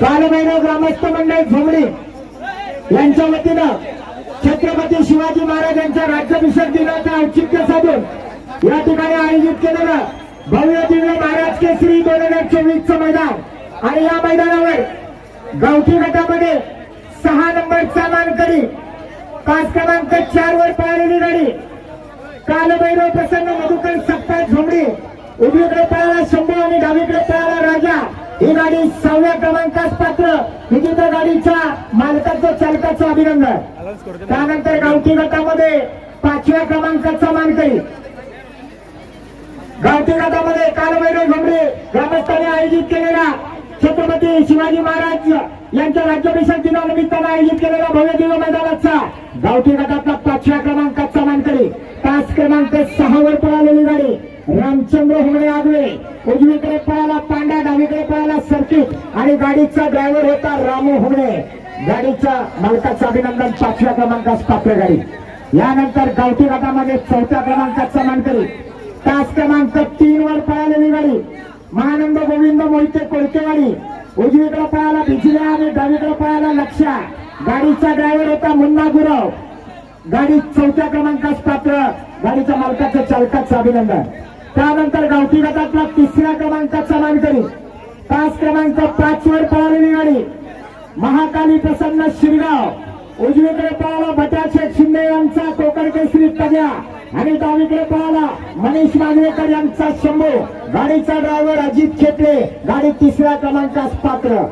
कालभैरव ग्रामस्थ मंडळ झोमडी यांच्या वतीनं छत्रपती शिवाजी महाराज यांच्या राज्याभिषेक दिनाचं औचित्य साधून या ठिकाणी आयोजित केलेलं भव्य दिव्य महाराज केसरी दोन हजार चोवीसचं मैदान. आणि या मैदानावर गावठी गटामध्ये सहा नंबरचा मानकरी पाच क्रमांक चार वर पळालेली गाडी कालभैरव प्रसन्न मधुकर सप्ताह झोमडी उजवीकडे पळाला शंभू आणि डावीकडे पळाला राजा. ही गाडी सहाव्या क्रमांकास पात्र. विजेत्या गाडीच्या मालकाचं चालकाचं अभिनंदन. त्यानंतर गावठी गटामध्ये पाचव्या क्रमांकाचा मानकरी. गावठी गटामध्ये कालभैरव झोमडे ग्रामस्थांनी आयोजित केलेला छत्रपती शिवाजी महाराज यांच्या राज्याभिषेक दिनानिमित्तानं आयोजित केलेला भव्य दिव्य मैदानाचा गावठी गटातला पाचव्या क्रमांक क्रमांक सहावर पळालेली गाडी. रामचंद्र होणे आगवे उजवीकडे पळाला पांडा डावीकडे पळाला सर्किट आणि गाडीचा ड्रायव्हर होता रामू होणे. गाडीच्या मालकाचं अभिनंदन पाचव्या क्रमांकास पात्र गाडी. यानंतर गावठी गटामध्ये चौथ्या क्रमांकाचा मानकरी तास क्रमांक तीन वर पळालेली गाडी. महानंद गोविंद मोहिते कोळकेवाडी. उजवीकडे पळाला भिजल्या आणि डावीकडे पळाला लक्षा गाडीचा ड्रायव्हर होता मुन्ना गुरव गाडी चौथ्या क्रमांकास पात्र. गाडीच्या मालकाचं चालकाचं अभिनंदन. त्यानंतर गावठी गटातला तिसऱ्या क्रमांकाचा मानकरी. तास क्रमांक पाच वर पळालेली गाडी. महाकाली प्रसन्न शिरगाव. उजवीकडे पळाला बटाशेठ शिंदे यांचा कोकण केसरी तग्या आणि डावीकडे पळाला मनीष मानवेकर यांचा शंभू. गाडीचा ड्रायव्हर अजित खेपले गाडी तिसऱ्या क्रमांकास पात्र.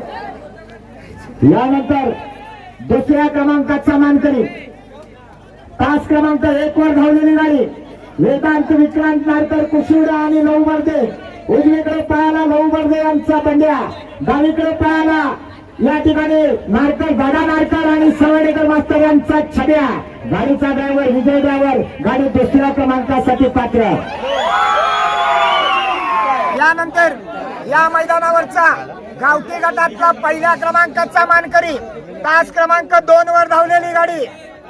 यानंतर दुसऱ्या क्रमांकाचा मानकरी. तास क्रमांक एक वर धावलेली गाडी. वेदांत विक्रांत नारकर कुशिवडा आणि नऊ बर्दे उजवीकडे पळाला नऊ बर्दे यांचा बंड्या. डावीकडे पळाला या ठिकाणी नारकर दादा नारकर आणि सवडेकर मास्तर यांचा छड्या. गाडीचा ड्रायव्हर विजय ड्रायव्हर गाडी दुसऱ्या क्रमांकासाठी पात्र. यानंतर या मैदानावरचा गावठी गटातला पहिल्या क्रमांकाचा मानकरी. तास क्रमांक दोन वर धावलेली गाडी.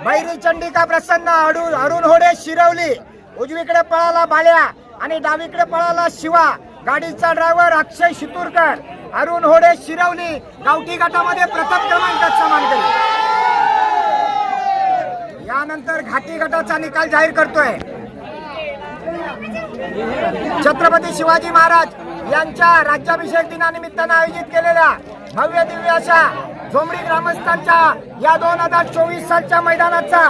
बैरी चंडिका प्रसन्न अरुण अरुण होडे शिरवली. उजवीकडे पळाला बाल्या आणि डावीकडे पळाला शिवा. गाडीचा ड्रायव्हर अक्षय शितूरकर. अरुण होडे शिरवली. गावठी गटामध्ये प्रथम क्रमांकाचा केली. यानंतर घाटी गटाचा निकाल जाहीर करतोय. छत्रपती शिवाजी महाराज यांच्या राज्याभिषेक दिनानिमित्तानं आयोजित केलेल्या भव्य दिव्य अशा झोमडी ग्रामस्थांच्या या दोन हजार चोवीस सालच्या मैदानाचा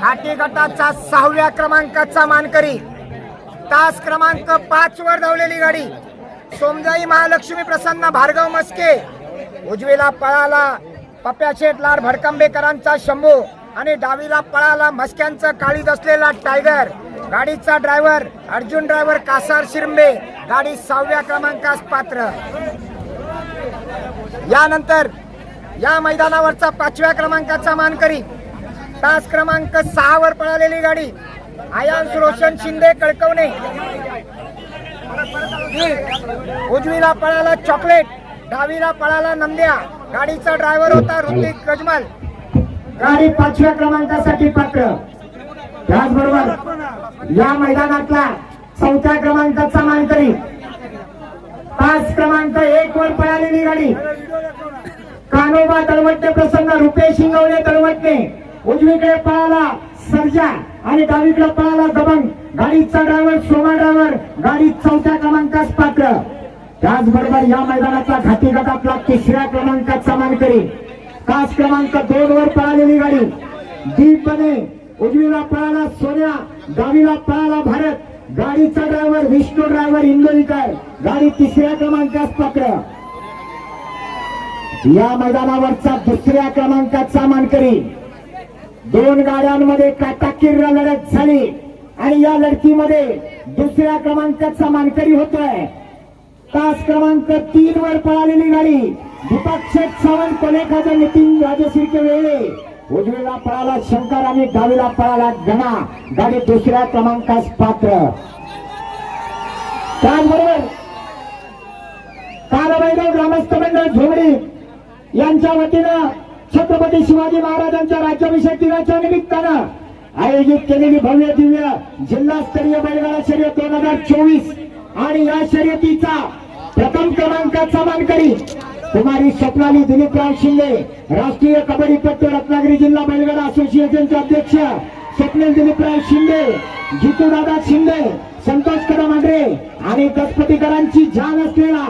घाटी गटाचा सहाव्या क्रमांकाचा मानकरी. तास क्रमांक पाच वर धावलेली गाडी. सोमजाई महालक्ष्मी प्रसन्न भार्गव मस्के उजवीला पळाला पप्या शेठ लाड भडकंबेकरांचा शंभू आणि डावीला पळाला मस्क्यांचं काळीज असलेला टायगर गाडीचा ड्रायव्हर अर्जुन ड्रायव्हर कासार शिरंबे गाडी सहाव्या क्रमांकास पात्र. यानंतर या मैदानावरचा पाचव्या क्रमांकाचा मानकरी. तास क्रमांक सहा वर पळालेली गाडी. आयांश रोशन शिंदे कळकवणे. उजवीला पळाला चॉकलेट डावीला पळाला नंद्या. गाडीचा ड्रायव्हर होता ऋतिक गजमल. गाडी पाचव्या क्रमांकासाठी पात्र. त्याचबरोबर या मैदानातला चौथ्या क्रमांकाचा मानकरी. तास क्रमांक एक वर पळालेली गाडी. कानोबा तळमटणे प्रसन्न रुपेश इंगवले तळमटणे उजवीकडे पळाला सर्जा आणि डावीकडे पळाला दबंग. गाडीचा ड्रायव्हर सोमा ड्रायव्हर गाडी चौथ्या क्रमांकास पात्र. त्याचबरोबर या मैदानाचा घाटी गटातला तिसऱ्या क्रमांकाचा मानकरी तास क्रमांक दोन वर पळालेली गाडी. दीपने उजवीला पळाला सोन्या डावीला पळाला भारत. गाडीचा ड्रायव्हर विष्णू ड्रायव्हर इंदोरीकर गाडी तिसऱ्या क्रमांकास पात्र. या मैदानावरचा दुसऱ्या क्रमांकाचा मानकरी. दोन गाड्यांमध्ये काटाकीर लढत झाली. आणि या लढतीमध्ये दुसऱ्या क्रमांकाचा मानकरी होतोय. तास क्रमांक तीन वर पळालेली गाडी. दीपक शेठ सावंत कोलेखाचा नितीन राजशिर्के वेळे उजवीला पळाला शंकर आणि डावीला पळाला घणा गाडी दुसऱ्या क्रमांकास पात्र. त्याचबरोबर कालवैरव ग्रामस्थ मंडळ झोमडी यांच्या वतीनं छत्रपती शिवाजी महाराजांच्या राज्याभिषेक दिनाच्या निमित्तानं आयोजित केलेली भव्य दिव्य जिल्हास्तरीय बैलगाडा शर्यत दोन हजार चोवीस आणि या शर्यतीचा प्रथम क्रमांकाचा मानकरी कुमारी स्वप्नाली दिलीपराव शिंदे राष्ट्रीय कबड्डीपट्टू रत्नागिरी जिल्हा बैलगाडा असोसिएशनचे अध्यक्ष स्वप्नील दिलीपराव शिंदे जितूदादा शिंदे संतोष कदम आंड्रे आणि दसपतीकरांची जान असलेला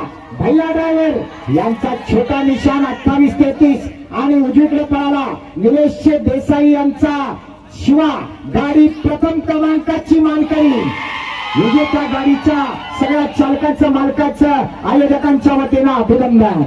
भैया ड्रायव्हर यांचा छोटा निशान अठ्ठावीस तेहतीस आणि उजवीकडे पळाला निलेश देसाई यांचा शिवा. गाडी प्रथम क्रमांकाची मानकरी. विजेत्या गाडीच्या सगळ्या चालकाचं मालकाचं आयोजकांच्या वतीनं अभिनंदन.